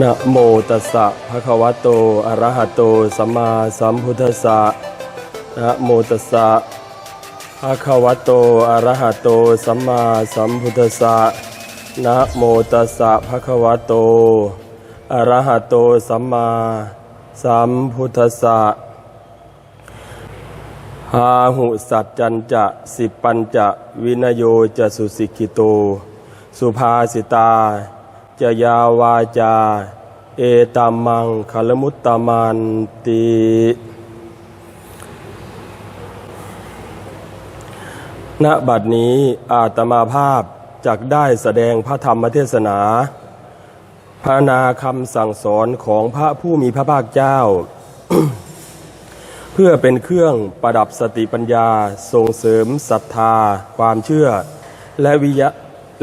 นะโมตัสสะภะคะวะโต อะระหะโต สัมมาสัมพุทธัสสะนะโมตัสสะภะคะวะโต อะระหะโต สัมมาสัมพุทธัสสะนะโมตัสสะภะคะวะโต อะระหะโต สัมมาสัมพุทธัสสะพาหุสัจจันจะสิปัญจะวินโยจะสุสิกิโต สุภาสิตา จยาวาจา เอตามังคลมุตตามันติณบัดนี้อาตมาภาพจักได้แสดงพระธรรมเทศนาพระนาคำสั่งสอนของพระผู้มีพระภาคเจ้า เพื่อเป็นเครื่องประดับสติปัญญาส่งเสริมศรัทธา ความเชื่อ และวิยะ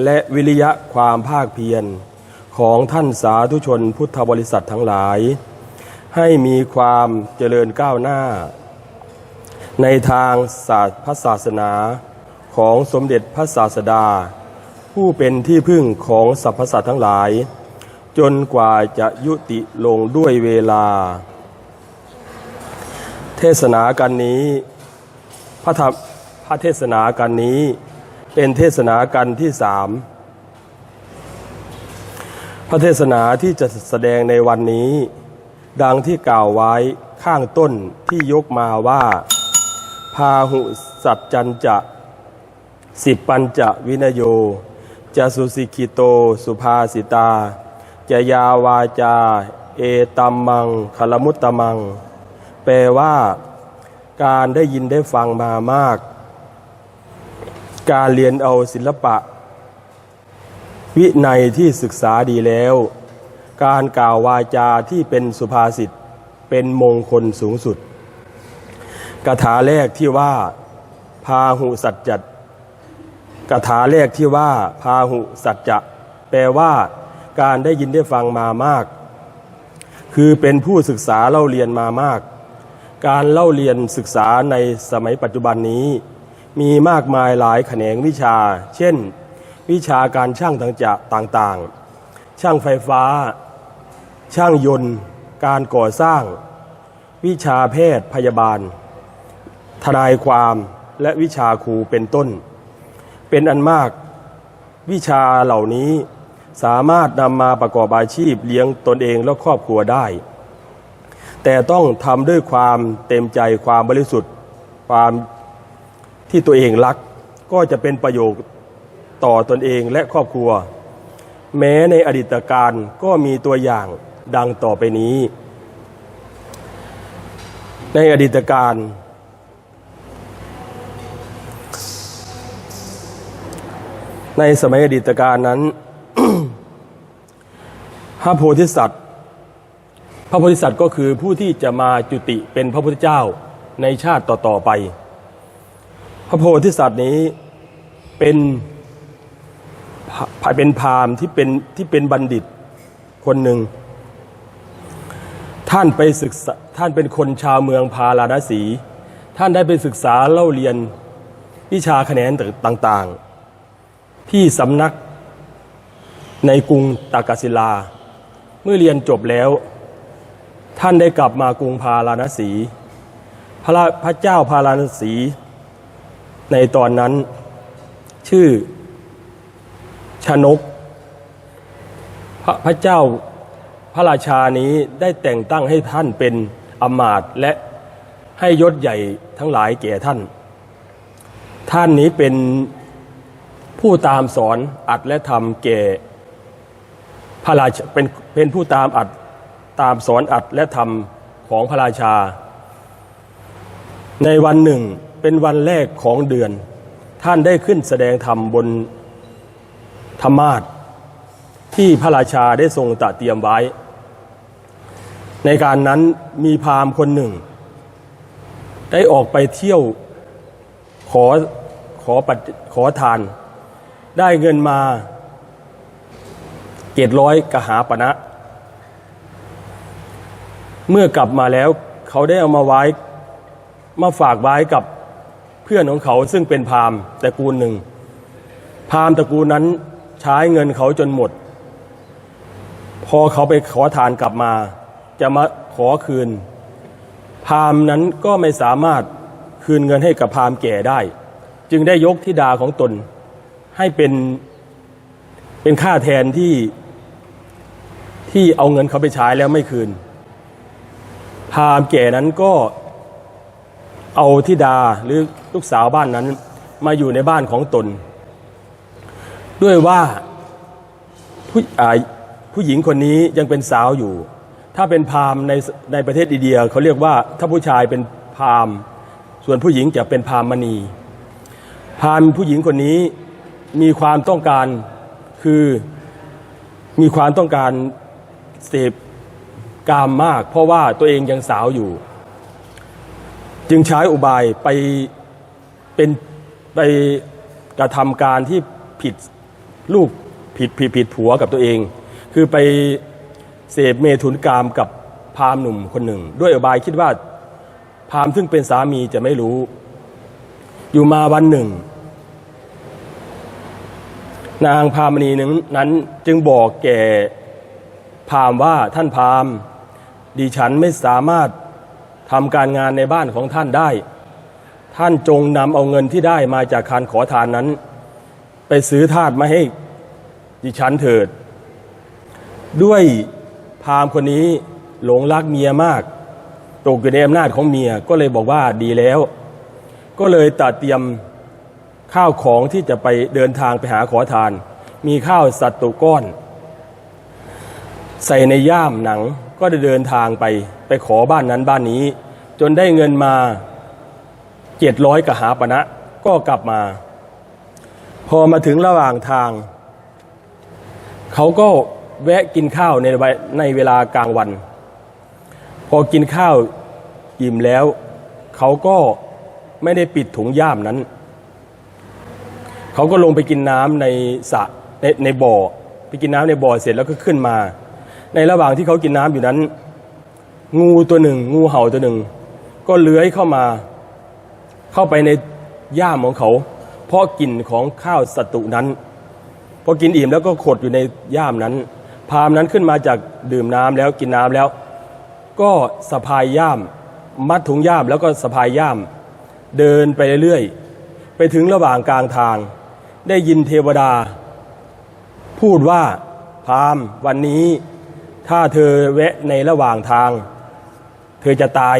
และวิริยะความภาคเพียร ของท่านสาธุชนพุทธบริษัททั้งหลาย ให้มีความเจริญก้าวหน้า ในทางศาสตร์พระศาสนาของสมเด็จพระศาสดา ผู้เป็นที่พึ่งของสรรพสัตว์ทั้งหลาย จนกว่าจะยุติลงด้วยเวลา เทศนากันนี้พระธรรมพระเทศนากันนี้เป็นเทศนากันที่สาม พระเทศนาที่จะแสดงในวันนี้ ดังที่กล่าวไว้ข้างต้นที่ยกมาว่า พาหุสัจจันจะสิบปัญจะวินโยจะสุสิกิโตสุภาสิตา จะยาวาจา เอตัมมังคลมุตตมัง แปลว่าการได้ยินได้ฟังมามาก การเรียนเอาศิลปะ วินัยที่ศึกษาดีแล้ว การกล่าววาจาที่เป็นสุภาษิตเป็นมงคลสูงสุดกถาแรกที่ว่าพาหุสัจจัดกถาแรกที่ว่าพาหุสัจจะ แปลว่าการได้ยินได้ฟังมามาก คือเป็นผู้ศึกษาเล่าเรียนมามาก การเล่าเรียนศึกษาในสมัยปัจจุบันนี้ มีมากมายหลายแขนงวิชา เช่น วิชาการช่างต่างๆ ช่างไฟฟ้า ช่างยนต์ การก่อสร้าง วิชาแพทย์พยาบาล ทนายความและวิชาครูเป็นต้น เป็นอันมาก วิชาเหล่านี้สามารถนำมาประกอบอาชีพเลี้ยงตนเองและครอบครัวได้ แต่ต้องทำด้วยความเต็มใจความบริสุทธิ์ ความที่ตัวเองรัก ก็จะเป็นประโยชน์ ต่อตนเองและครอบครัว แม้ในอดีตการก็มีตัวอย่างดังต่อไปนี้ ในอดีตการในสมัยอดีตการนั้น พระโพธิสัตว์ พระโพธิสัตว์ก็คือผู้ที่จะมาจุติเป็นพระพุทธเจ้าในชาติต่อ ๆ ไป พระโพธิสัตว์นี้เป็น เป็นพราหมณ์ที่เป็นที่เป็นบัณฑิตคนหนึ่ง ท่านไปศึกษาท่านเป็นคนชาวเมืองพาราณสี ท่านได้ไปศึกษาเล่าเรียนวิชาคะแนนต่างๆ ที่สำนักในกรุงตากศิลา เมื่อเรียนจบแล้ว ท่านได้กลับมากรุงพาราณสี พระพระเจ้าพาราณสี ในตอนนั้นชื่อ ชนก พระพระเจ้าพระราชานี้ได้แต่งตั้งให้ท่านเป็นอมาตและให้ยศใหญ่ทั้งหลายแก่ท่าน ท่านนี้เป็นผู้ตามสอนอัดและทำแก่พระราชเป็นเป็นผู้ตามอัดตามสอนอัดและทำของพระราชา ในวันหนึ่งเป็นวันแรกของเดือน ท่านได้ขึ้นแสดงธรรมบน ธรรมาทที่พระราชาได้ทรงตะเตรียมไว้ ในการนั้นมีพราหมณ์คนหนึ่ง ได้ออกไปเที่ยวขอขอปัดขอทาน ได้เงินมาเกตร้อยกหาปณะเมื่อกลับมาแล้วเขาได้เอามาไว้มาฝากไว้กับเพื่อนของเขาซึ่งเป็นพราหมณ์ตระกูลหนึ่ง พราหมณ์ตระกูลนั้น ใช้เงินเขาจนหมด พอเขาไปขอทานกลับมา จะมาขอคืน พามนั้นก็ไม่สามารถคืนเงินให้กับพามแก่ได้ จึงได้ยกธิดาของตน ให้เป็นเป็นค่าแทนที่ที่เอาเงินเขาไปใช้แล้วไม่คืน พามแก่นั้นก็เอาธิดาหรือลูกสาวบ้านนั้นมาอยู่ในบ้านของตน ด้วยว่าผู้ผู้หญิงคนนี้ยังเป็นสาวอยู่ ถ้าเป็นพามในในประเทศอินเดียเขาเรียกว่าถ้าผู้ชายเป็นพามส่วนผู้หญิงจะเป็นพาหมณี พามผู้หญิงคนนี้มีความต้องการคือมีความต้องการเสพกามมาก เพราะว่าตัวเองยังสาวอยู่ จึงใช้อุบายไปเป็นไปกระทำการที่ผิด ลูกผิดผิดผิดผัวกับตัวเอง คือไปเสพเมถุนกามกับพราหมณ์หนุ่มคนหนึ่ง ด้วยอบายคิดว่าพราหมณ์ซึ่งเป็นสามีจะไม่รู้ อยู่มาวันหนึ่ง นางพรามณีนั้นจึงบอกแก่พราหมณ์ว่าท่านพราหมณ์ดิฉันไม่สามารถทำการงานในบ้านของท่านได้ ท่านจงนำเอาเงินที่ได้มาจากการขอทานนั้น ไปซื้อทาสมาให้ดิฉันเถิด ด้วยพามคนนี้หลงรักเมียมาก ตกอยู่ในอำนาจของเมียก็เลยบอกว่าดีแล้ว ก็เลยตัดเตรียมข้าวของที่จะไปเดินทางไปหาขอทาน มีข้าวสัตตุก้อน ใส่ในย่ามหนังก็ได้เดินทางไปไปขอบ้านนั้นบ้านนี้ จนได้เงินมาเจ็ดร้อยกหาปณะนะก็กลับมา พอมาถึงระหว่างทาง เขาก็แวะกินข้าวในในเวลากลางวัน พอกินข้าวอิ่มแล้ว เขาก็ไม่ได้ปิดถุงย่ามนั้น เขาก็ลงไปกินน้ำในสระในในบ่อ ไปกินน้ำในบ่อเสร็จแล้วก็ขึ้นมา ในระหว่างที่เขากินน้ำอยู่นั้น งูตัวหนึ่ง งูเห่าตัวหนึ่ง ก็เลื้อยเข้ามา เข้าไปในย่ามของเขา เพราะกลิ่นของข้าวสัตุนั้นพอกินอิ่มแล้วก็ขดอยู่ในย่ามนั้น พามนั้นขึ้นมาจากดื่มน้ำแล้วกินน้ำแล้ว ก็สะพายย่าม มัดถุงย่ามแล้วก็สะพายย่าม เดินไปเรื่อยๆไปถึงระหว่างกลางทาง ได้ยินเทวดา พูดว่าพามวันนี้ ถ้าเธอแวะในระหว่างทาง เธอจะตาย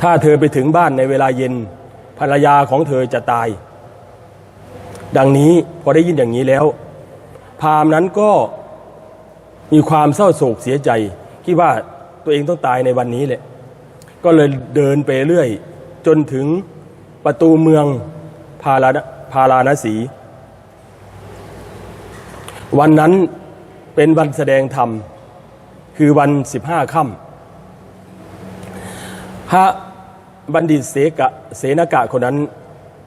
ถ้าเธอไปถึงบ้านในเวลาเย็น ภรรยาของเธอจะตาย ดังนี้พอได้ยินอย่างนี้แล้ว พามนั้นก็มีความเศร้าโศกเสียใจ คิดว่าตัวเองต้องตายในวันนี้แหละ ก็เลยเดินไปเรื่อย จนถึงประตูเมืองพาราพาราณสี วันนั้นเป็นวันแสดงธรรม คือวันสิบห้าค่ำพระ บัณฑิตเสกะเสนกะคนนั้น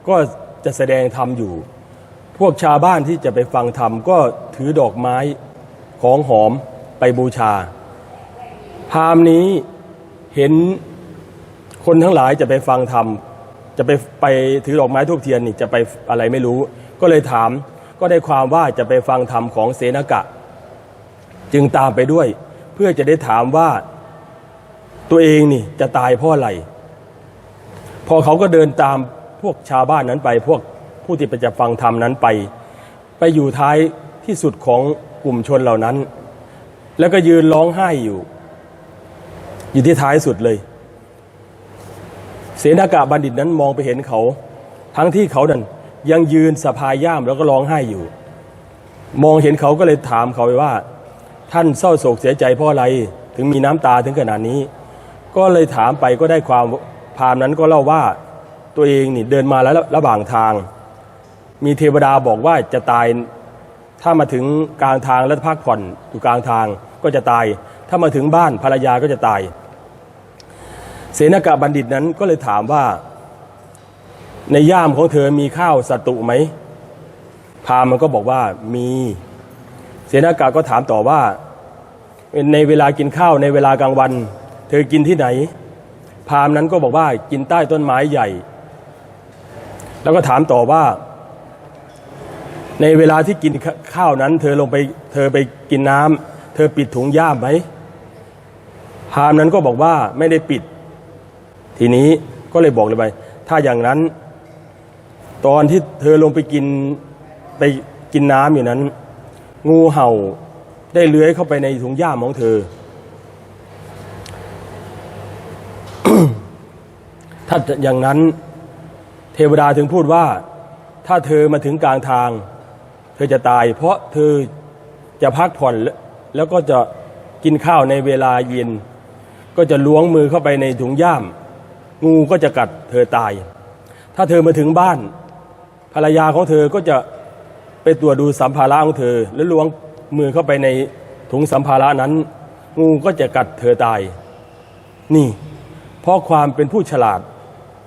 ก็จะแสดงธรรมอยู่ พวกชาวบ้านที่จะไปฟังธรรมก็ถือดอกไม้ของหอมไปบูชา พามนี้เห็นคนทั้งหลายจะไปฟังธรรม จะไปไปถือดอกไม้ทูบเทียนนี่จะไปอะไรไม่รู้ ก็เลยถามก็ได้ความว่าจะไปฟังธรรมของเสนกะ จึงตามไปด้วย เพื่อจะได้ถามว่าตัวเองนี่จะตายเพราะอะไร พอเขาก็เดินตามพวกชาวบ้านนั้นไป พวกผู้ที่ไปจะฟังธรรมนั้นไป ไปอยู่ท้ายที่สุดของกลุ่มชนเหล่านั้น แล้วก็ยืนร้องไห้อยู่ อยู่ที่ท้ายสุดเลย เสนากะบัณฑิตนั้นมองไปเห็นเขา ทั้งที่เขานั้นยังยืนสะพายย่ามแล้วก็ร้องไห้อยู่ มองเห็นเขาก็เลยถามเขาไปว่า ท่านเศร้าโศกเสียใจเพราะอะไร ถึงมีน้ำตาถึงขนาดนี้ ก็เลยถามไปก็ได้ความ พรามนั้นก็เล่าว่าตัวเองนี่เดินมาแล้วระหว่างทาง มีเทวดาบอกว่าจะตาย ถ้ามาถึงกลางทางแล้วพักผ่อนอยู่กลางทางก็จะตาย ถ้ามาถึงบ้านภรรยาก็จะตาย เสนากะบัณฑิตนั้นก็เลยถามว่า ในย่ามของเธอมีข้าวสัตุไหมพราหมณ์มันก็บอกว่ามีเสนากะก็ถามต่อว่า ในเวลากินข้าวในเวลากลางวัน เธอกินที่ไหน พราหมณ์นั้นก็บอกว่ากินใต้ต้นไม้ใหญ่ แล้วก็ถามต่อว่า ในเวลาที่กินข้าวนั้น เธอลงไป เธอไปกินน้เธอปิดถุงย่ามไหมพราหมณ์นั้นก็บอกว่าไม่ได้ปิด ทีนี้ก็เลยบอกเลยไป ถ้าอย่างนั้น ตอนที่เธอลงไปกินไปกินน้ำอยู่นั้น งูเห่าได้เลื้อยเข้าไปในถุงย่ามของเธอ ถ้าอย่างนั้นเทวดาถึงพูดว่า ถ้าเธอมาถึงกลางทาง เธอจะตาย เพราะเธอจะพักผ่อนแล้วแล้วก็จะกินข้าวในเวลาเย็น ก็จะล้วงมือเข้าไปในถุงย่าม งูก็จะกัดเธอตาย ถ้าเธอมาถึงบ้าน ภรรยาของเธอก็จะไปตรวจดูสัมภาระของเธอ แล้วล้วงมือเข้าไปในถุงสัมภาระนั้น งูก็จะกัดเธอตาย นี่ เพราะความเป็นผู้ฉลาด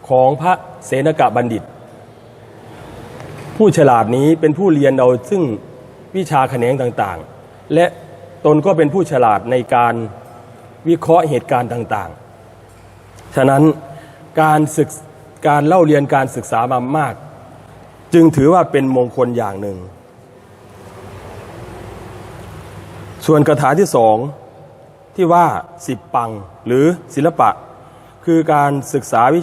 ของพระเสนกะบัณฑิต ผู้ฉลาดนี้เป็นผู้เรียนเอาซึ่งวิชาแขนงต่างๆ และตนก็เป็นผู้ฉลาดในการวิเคราะห์เหตุการณ์ต่างๆ ฉะนั้นการศึกการเล่าเรียนการศึกษามามาก จึงถือว่าเป็นมงคลอย่างหนึ่ง ส่วนคาถาที่สองที่ว่าสิบปังหรือศิลปะ คือการศึกษาวิ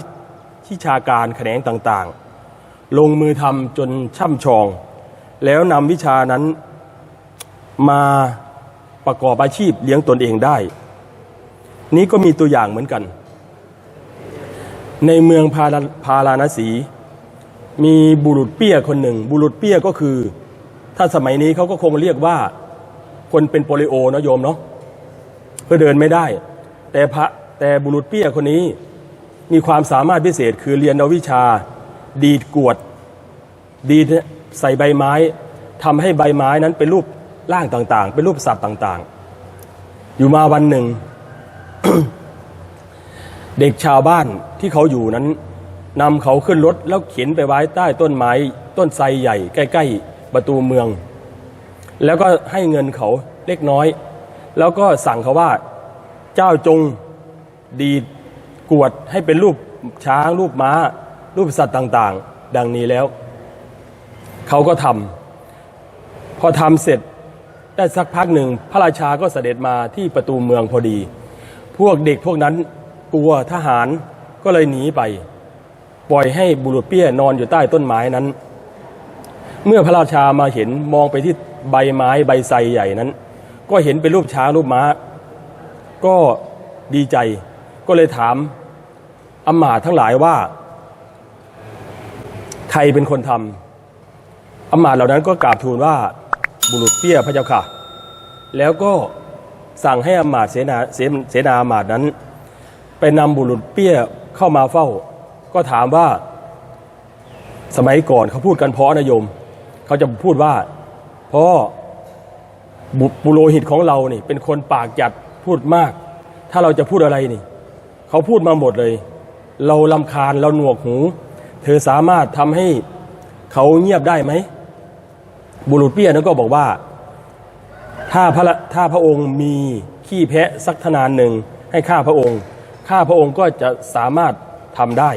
วิชาการแขนงต่างๆ ลงมือทำจนช่ำชอง แล้วนำวิชานั้นมาประกอบอาชีพเลี้ยงตนเองได้ นี้ก็มีตัวอย่างเหมือนกัน ในเมืองพาราพาราณสี มีบุรุษเปี้ยคนหนึ่ง บุรุษเปี้ยก็คือ ถ้าสมัยนี้เขาก็คงเรียกว่าคนเป็นโปลิโอนะโยมเนาะเพื่อเดินไม่ได้ แต่พระแต่บุรุษเปี้ยคนนี้ มีความสามารถพิเศษคือเรียนเอาวิชา ดีดกวด ดีดใส่ใบไม้ทำให้ใบไม้นั้นเป็นรูปร่างต่างๆ เป็นรูปสัตว์ต่างๆ อยู่มาวันหนึ่ง เด็กชาวบ้านที่เขาอยู่นั้นนำเขาขึ้นรถแล้วเข็นไปไว้ใต้ต้นไม้ต้นไทรใหญ่ ใกล้ ๆ ประตูเมือง แล้วก็ให้เงินเขาเล็กน้อย แล้วก็สั่งเขาว่า เจ้าจงดีด กวดให้เป็นรูปช้างรูปม้า รูปสัตว์ต่างๆ ดังนี้แล้ว เขาก็ทำพอทำเสร็จได้สักพักหนึ่งพระราชาก็เสด็จมาที่ประตูเมืองพอดี พวกเด็กพวกนั้นกลัวทหารก็เลยหนีไป ปล่อยให้บุรุษเปี้ยนอนอยู่ใต้ต้นไม้นั้น เมื่อพระราชามาเห็นมองไปที่ใบไม้ใบไทรใหญ่นั้น ก็เห็นเป็นรูปช้างรูปม้า ก็ดีใจก็เลยถาม อำมาตย์ทั้งหลายว่า ใครเป็นคนทำอำมาตย์เหล่านั้นก็กราบทูลว่าบุรุษเปี้ยพระเจ้าค่ะ แล้วก็สั่งให้อำมาตย์เสนาเสนาอำมาตย์นั้น ไปนำบุรุษเปี้ยเข้ามาเฝ้า ก็ถามว่า สมัยก่อนเขาพูดกันเพราะนะโยม เขาจะพูดว่าพ่อบุปุโรหิตของเรานี่ เป็นคนปากจัดพูดมาก ถ้าเราจะพูดอะไรนี่ เขาพูดมาหมดเลย เราลำคาญเราหนวกหู เธอสามารถทำให้เขาเงียบได้ไหม บุรุษเปี้ยนั้นก็บอกว่า ถ้าพระถ้าพระองค์มีขี้แพะสักทนานหนึ่งให้ข้าพระองค์ ข้าพระองค์ก็จะสามารถทำได้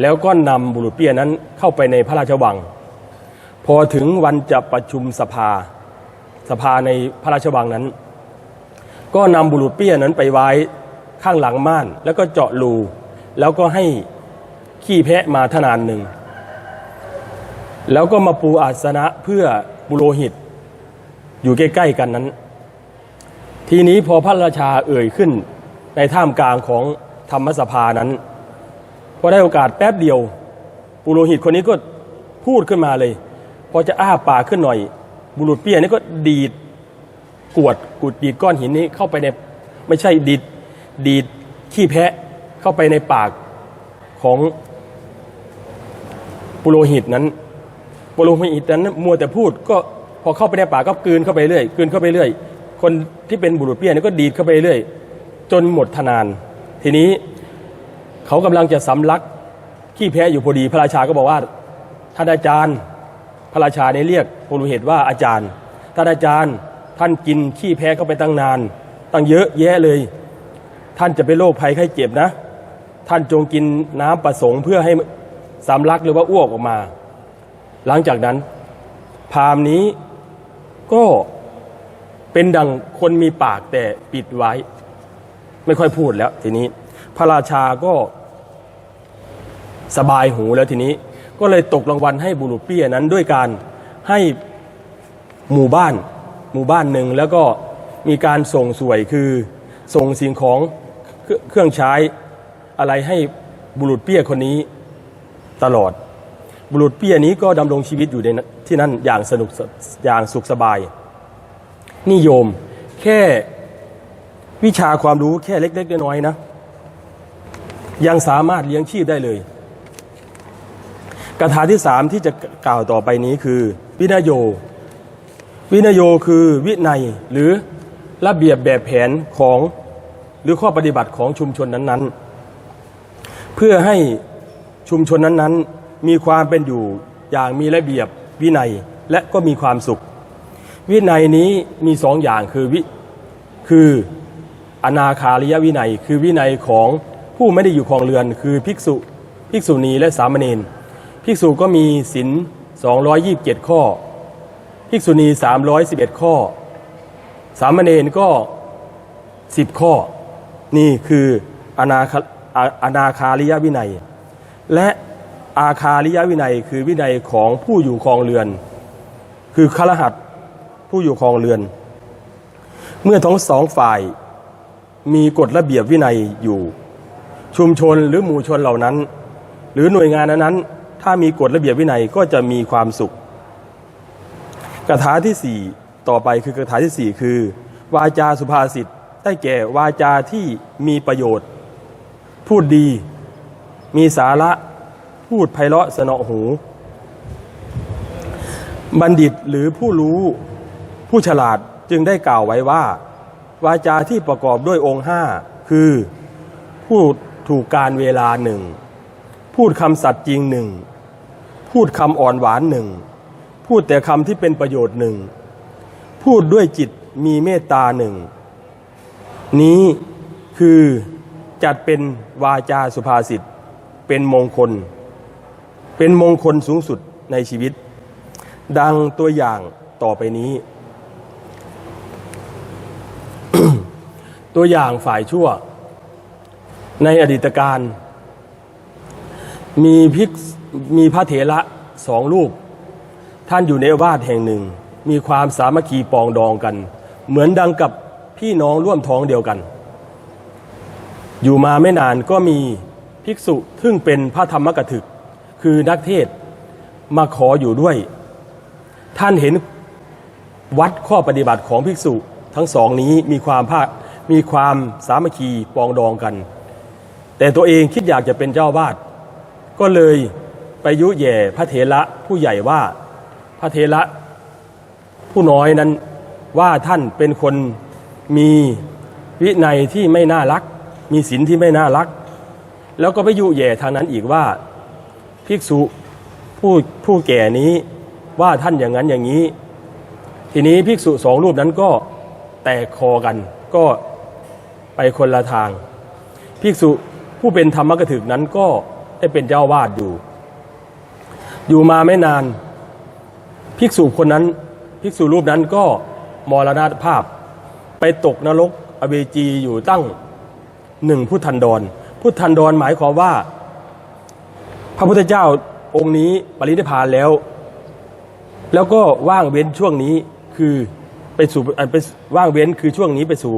แล้วก็นำบุรุษเปี้ยนั้นเข้าไปในพระราชวัง พอถึงวันจะประชุมสภา สภาในพระราชวังนั้น ก็นำบุรุษเปี้ยนั้นไปไว้ข้างหลังม่าน แล้วก็เจาะรู แล้วก็ให้ขี้แพะมาทนานหนึ่ง แล้วก็มาปูอาสนะเพื่อบุโรหิต อยู่ใกล้ๆกันนั้น ทีนี้พอพระราชาเอ่ยขึ้นในท่ามกลางของธรรมสภานั้นพอได้โอกาสแป๊บเดียวปุโรหิตคนนี้ก็พูดขึ้นมาเลย พอจะอ้าปากขึ้นหน่อย บุรุษเปี้ยนี่ก็ดีดกวดกุดดีดก้อนหินนี้เข้าไปในไม่ใช่ดีดดีดขี้แพะ เข้าไปในปากของปุโรหิตนั้นปุโรหิตนั้นมัวแต่พูดก็พอเข้าไปในปากก็กลืนเข้าไปเรื่อยกลืนเข้าไปเรื่อย คนที่เป็นบุรุษเปี้ยนี่ก็ดีดเข้าไปเรื่อย จนหมดทนาน ทีนี้เขากำลังจะสำลักขี้แพ้อยู่พอดีพระราชาก็บอกว่าท่านอาจารย์ พระราชาได้เรียกปุโรหิตว่าอาจารย์ท่านอาจารย์ท่านกินขี้แพ้เข้าไปตั้งนาน ตั้งเยอะแยะเลย ท่านจะเป็นโรคภัยไข้เจ็บนะ ท่านจงกินน้ำประสงค์เพื่อให้สำลักหรือว่าอ้วกออกมา หลังจากนั้น พรามนี้ก็เป็นดังคนมีปากแต่ปิดไว้ ไม่ค่อยพูดแล้ว ทีนี้ พระราชาก็สบายหูแล้วทีนี้ ก็เลยตกรางวัลให้บุรุษเปี้ยนั้นด้วยการให้หมู่บ้าน หมู่บ้านหนึ่งแล้วก็มีการส่งสวยคือส่งสิ่งของเครื่องใช้ อะไรให้บุรุษเปี้ยคนนี้ตลอด บุรุษเปี้ยนี้ก็ดำรงชีวิตอยู่ในที่นั่นอย่างสนุกอย่างสุขสบายนิยมแค่วิชาความรู้แค่เล็ก ๆ น้อยๆนะ ยังสามารถเลี้ยงชีพได้เลยคาถาที่สามที่จะกล่าวต่อไปนี้คือวินโย วินโยคือวินัยหรือระเบียบแบบแผนของหรือข้อปฏิบัติของชุมชนนั้น ๆ เพื่อให้ชุมชนนั้นๆ มีความเป็นอยู่อย่างมีระเบียบวินัยและก็มีความสุข วินัยนี้มีสองอย่างคือวิคืออนาคาริยวินัย คือวินัยของผู้ไม่ได้อยู่ครองเรือน คือภิกษุ ภิกษุณีและสามเณรภิกษุก็มีศีล227 ข้อ ภิกษุณี 311 ข้อ สามเณรก็ 10 ข้อ นี่คืออนาคา อาอนาคาริยวินัย และอาคาริยวินัยคือวินัยของผู้อยู่ครองเรือน คือคารหัสผู้อยู่ครองเรือน เมื่อทั้งสองฝ่ายมีกฎระเบียบวินัยอยู่ ชุมชนหรือหมู่ชนเหล่านั้น หรือหน่วยงานนั้นถ้ามีกฎระเบียบวินัยก็จะมีความสุขคาถาที่สี่ต่อไปคือคาถาที่สี่คือ วาจาสุภาษิตได้แก่วาจาที่มีประโยชน์ พูดดี มีสาระพูดไพเราะสนอหู บัณฑิตหรือผู้รู้ผู้ฉลาดจึงได้กล่าวไว้ว่า วาจาที่ประกอบด้วยองค์ห้าคือ พูดถูกการเวลาหนึ่ง พูดคำสัตย์จริงหนึ่ง พูดคำอ่อนหวานหนึ่ง พูดแต่คำที่เป็นประโยชน์หนึ่ง พูดด้วยจิตมีเมตตาหนึ่ง นี้คือ จัดเป็นวาจาสุภาษิตเป็นมงคล เป็นมงคลสูงสุดในชีวิต ดังตัวอย่างต่อไปนี้ ตัวอย่างฝ่ายชั่ว ในอดีตการ มีภิกษุมีพระเถระสองรูปท่านอยู่ในวาสแห่งหนึ่ง มีความสามัคคีปองดองกัน เหมือนดังกับพี่น้องร่วมท้องเดียวกัน อยู่มาไม่นานก็มีภิกษุซึ่งเป็นพระธรรมกถึก คือนักเทศมาขออยู่ด้วย ท่านเห็นวัดข้อปฏิบัติของภิกษุทั้งสองนี้มีความภาคมีความสามัคคีปองดองกัน แต่ตัวเองคิดอยากจะเป็นเจ้าวาด ก็เลยไปยุแย่พระเถระผู้ใหญ่ว่าพระเถระผู้น้อยนั้นว่าท่านเป็นคนมีวินัยที่ไม่น่ารัก มีศีลที่ไม่น่ารัก แล้วก็ไปยุแย่ทางนั้นอีกว่าภิกษุผู้ผู้แก่นี้ว่าท่านอย่างนั้นอย่างนี้ ทีนี้ภิกษุสองรูปนั้นก็แตกคอกันก็ไปคนละทาง ภิกษุผู้เป็นธรรมกถึกนั้นก็ได้เป็นเจ้าวาดอยู่ อยู่มาไม่นาน ภิกษุคนนั้น ภิกษุรูปนั้นก็มรณภาพ ไปตกนรกอเวจีอยู่ตั้ง หนึ่งพุทธันดร พุทธันดรหมายความว่า พระพุทธเจ้าองค์นี้ปรินิพพานแล้ว แล้วก็ว่างเว้นช่วงนี้คือไปสู่ไปว่างเว้นคือช่วงนี้ไปสู่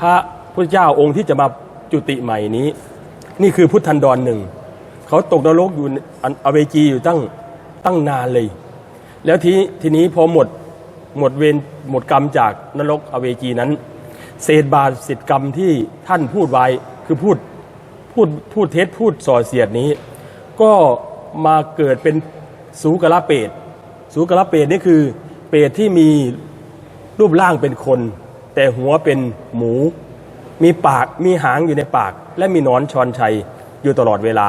พระพุทธเจ้าองค์ที่จะมาจุติใหม่นี้ นี่คือพุทธันดรหนึ่งเขาตกนรกอยู่อเวจีอยู่ตั้งตั้งนานเลย แล้วทีทีนี้พอหมดหมดเวรหมดกรรมจากนรกอเวจีนั้น เศษบาปสิทธิกรรมที่ท่านพูดไว้คือพูดพูดพูดเท็จพูดส่อเสียดนี้ ก็มาเกิดเป็นสูกระเปรตสูกระเปรตนี่คือเปรตที่มีรูปร่างเป็นคน แต่หัวเป็นหมู มีปากมีหางอยู่ในปาก และมีนอนชอนชัยอยู่ตลอดเวลา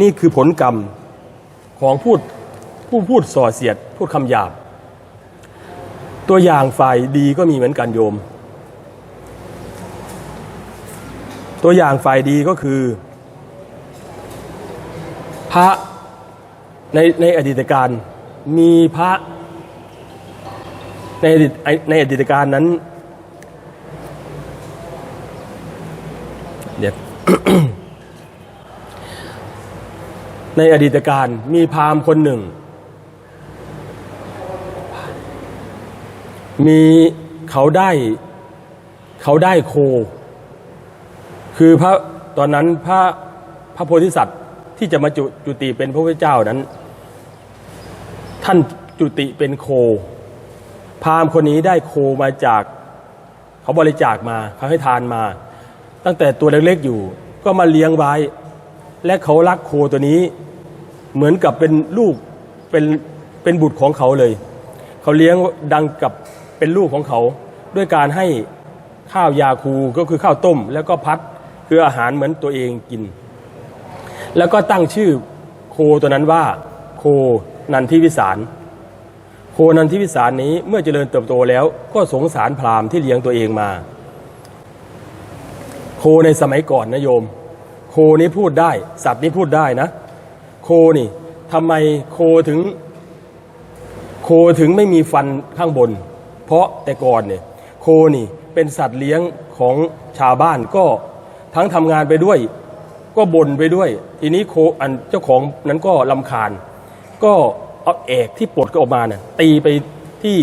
นี่คือผลกรรมของพูดผู้พูดส่อเสียด พูดคำหยาบ ตัวอย่างฝ่ายดีก็มีเหมือนกันโยม ตัวอย่างฝ่ายดีก็คือ พระในในอดีตการมีพระในอดีตในอดีตการนั้นเดี๋ยวในอดีตการมีพราหมณ์คนหนึ่ง มีเขาได้ เขาได้โค คือพระตอนนั้นพระพระโพธิสัตว์ที่จะมาจุจติเป็นพระพุทธเจ้านั้น ท่านจุติเป็นโค พราหมณ์คนนี้ได้โคมาจากเขาบริจาคมาเขาให้ทานมา ตั้งแต่ตัวเล็กๆอยู่ ก็มาเลี้ยงไว้ และเขารักโคตัวนี้ เหมือนกับเป็นลูกเป็นเป็นบุตรของเขาเลย เขาเลี้ยงดังกับเป็นลูกของเขา ด้วยการให้ข้าวยาคูก็คือข้าวต้ม แล้วก็พัด คืออาหารเหมือนตัวเองกิน แล้วก็ตั้งชื่อโคตัวนั้นว่า โคนันทิวิสาร โคนันทิวิสารนี้เมื่อเจริญเติบโตแล้วก็สงสารพราหมณ์ที่เลี้ยงตัวเองมา โคในสมัยก่อนนะโยม โคนี้พูดได้ สัตว์นี้พูดได้นะ โคนี่ทำไมโคถึง โคถึงไม่มีฟันข้างบน เพราะแต่ก่อนเนี่ยโคนี่เป็นสัตว์เลี้ยงของชาวบ้านก็ ทั้งทำงานไปด้วย ก็บ่นไปด้วย ทีนี้โคอันเจ้าของนั้นก็ลำคาญ ก็เอาเอกที่ปลดก็ออกมาเนี่ยตีไปที่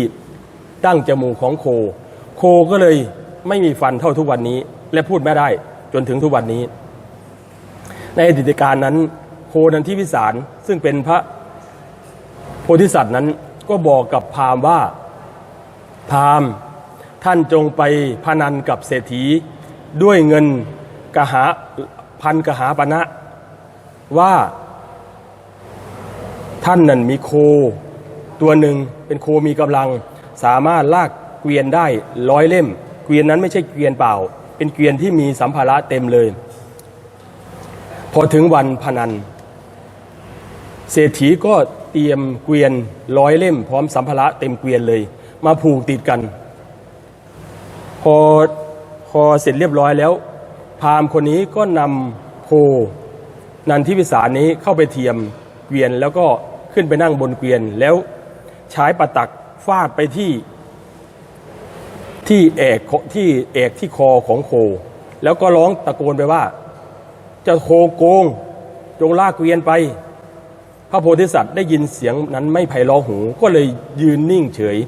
ดั้งจมูกของโค โคก็เลยไม่มีฟันเท่าทุกวันนี้ และพูดไม่ได้จนถึงทุกวันนี้ ในอดีตการนั้น โคนันทิวิสารซึ่งเป็นพระโพธิสัตว์นั้นก็บอกกับพราหมณ์ว่าพราหมณ์ท่านจงไปพนันกับเศรษฐีด้วยเงิน กหาพันกหาปณะว่า ท่านนั่นมีโค ตัวหนึ่งเป็นโคมีกำลัง สามารถลากเกวียนได้ร้อยเล่ม เกวียนนั้นไม่ใช่เกวียนเปล่า เป็นเกวียนที่มีสัมภาระเต็มเลย พอถึงวันพนัน เศรษฐีก็เตรียมเกวียนร้อยเล่ม พร้อมสัมภาระเต็มเกวียนเลย มาผูกติดกัน พอพอเสร็จเรียบร้อยแล้ว พราหมณ์คนนี้ก็นำโคนันทิวิสารนี้เข้าไปเทียมเกวียนแล้วก็ขึ้นไปนั่งบนเกวียน แล้วใช้ประตักฟาดไปที่ที่เอกที่เอกที่คอของโค แล้วก็ร้องตะโกนไปว่าจะโคโกง จงลากเกวียนไป พระโพธิสัตว์ได้ยินเสียงนั้นไม่ไพเราะหูก็เลยยืนนิ่งเฉย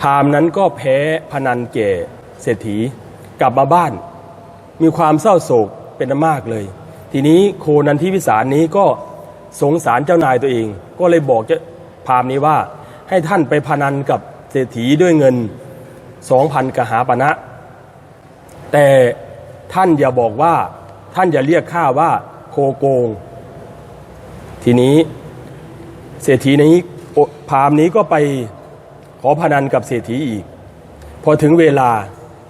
พามนั้นก็แพ้พนันแก่เศรษฐีกลับมาบ้าน มีความเศร้าโศกเป็นอันมากเลย ทีนี้โคนันทิวิสารนี้ก็สงสารเจ้านายตัวเอง ก็เลยบอกเจ้าพามนี้ว่าให้ท่านไปพนันกับเศรษฐีด้วยเงินสองพันกหาปณะนะ แต่ท่านอย่าบอกว่าท่านอย่าเรียกข้าว่าโคโกง ทีนี้เศรษฐีนี้พามนี้ก็ไปขอพนันกับเศรษฐีอีก พอถึงเวลา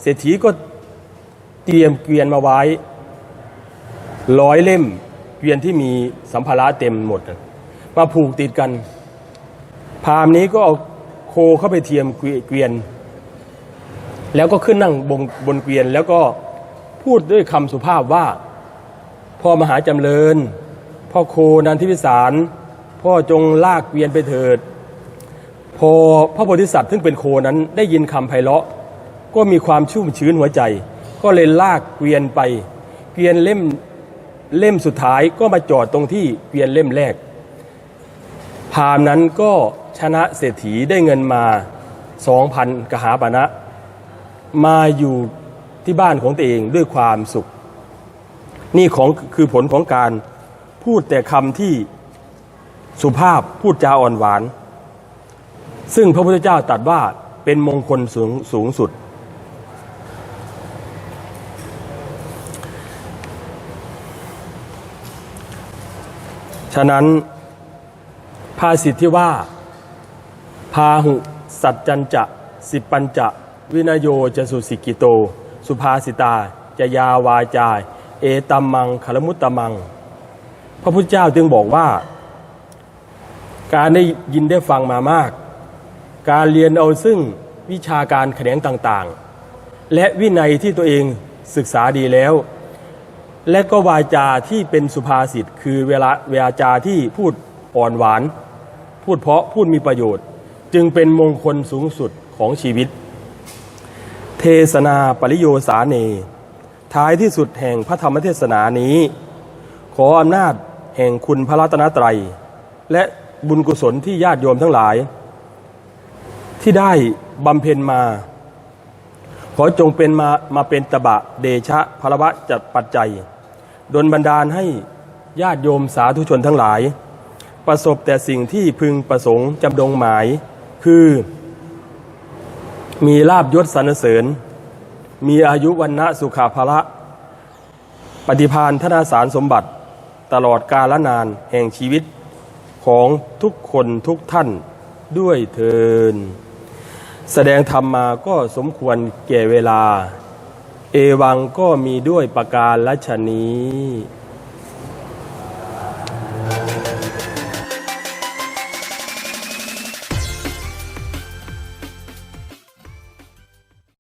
เศรษฐีก็ เตรียมเกวียนมาไว้ร้อยเล่มเกวียนที่มีสัมภาระเต็มหมด มาผูกติดกัน พามนี้ก็เอาโคเข้าไปเทียมเกวียน แล้วก็ขึ้นนั่งบนบนเกวียน แล้วก็พูดด้วยคำสุภาพว่า พ่อมหาจำเริญ พ่อโคนันทิวิสาร พ่อจงลากเกวียนไปเถิด พอพระโพธิสัตว์ซึ่งเป็นโคนั้นได้ยินคำไพเราะ ก็มีความชุ่มชื้นหัวใจ ก็เลยลากเกวียนไป เกวียนเล่มเล่มสุดท้ายก็มาจอดตรงที่เกวียนเล่มแรก พามนั้นก็ชนะเศรษฐีได้เงินมาสองพันกหาปณะนะมาอยู่ที่บ้านของตัวเองด้วยความสุข นี่ของคือผลของการพูดแต่คำที่สุภาพพูดจาอ่อนหวาน ซึ่งพระพุทธเจ้าตรัสว่าเป็นมงคลสูงสูงสุด ฉะนั้น ภาษิตที่ว่า พาหุ สัจจันจะ สิปัญจะ วินโยจะสุสิกิโต สุภาสิตา จะยาวาจาเอตัมมังคลมุตตมัง พระพุทธเจ้าจึงบอกว่า การได้ยินได้ฟังมามาก การเรียนเอาซึ่งวิชาการแขนงต่างๆ และวินัยที่ตัวเองศึกษาดีแล้ว และก็วาจาที่เป็นสุภาษิตคือเวลาวาจาที่พูดอ่อนหวาน พูดเพราะพูดมีประโยชน์ จึงเป็นมงคลสูงสุดของชีวิต เทศนาปริโยสาเน ท้ายที่สุดแห่งพระธรรมเทศนานี้ ขออำนาจแห่งคุณพระรัตนตรัย และบุญกุศลที่ญาติโยมทั้งหลาย ที่ได้บำเพ็ญมา ขอจงเป็นมามาเป็นตบะเดชะพลวะจัดปัจจัย ดลบันดาลให้ญาติโยมสาธุชนทั้งหลาย ประสบแต่สิ่งที่พึงประสงค์จำดงหมาย คือ มีลาบยศสรรเสริญ มีอายุวันนะสุขาภละปฏิพานธนาสารสมบัติตลอดกาลนานแห่งชีวิตของทุกคนทุกท่านด้วยเทิน แสดงธรรมมาก็สมควรแก่เวลา เอวังก็มีด้วยประการละชนี้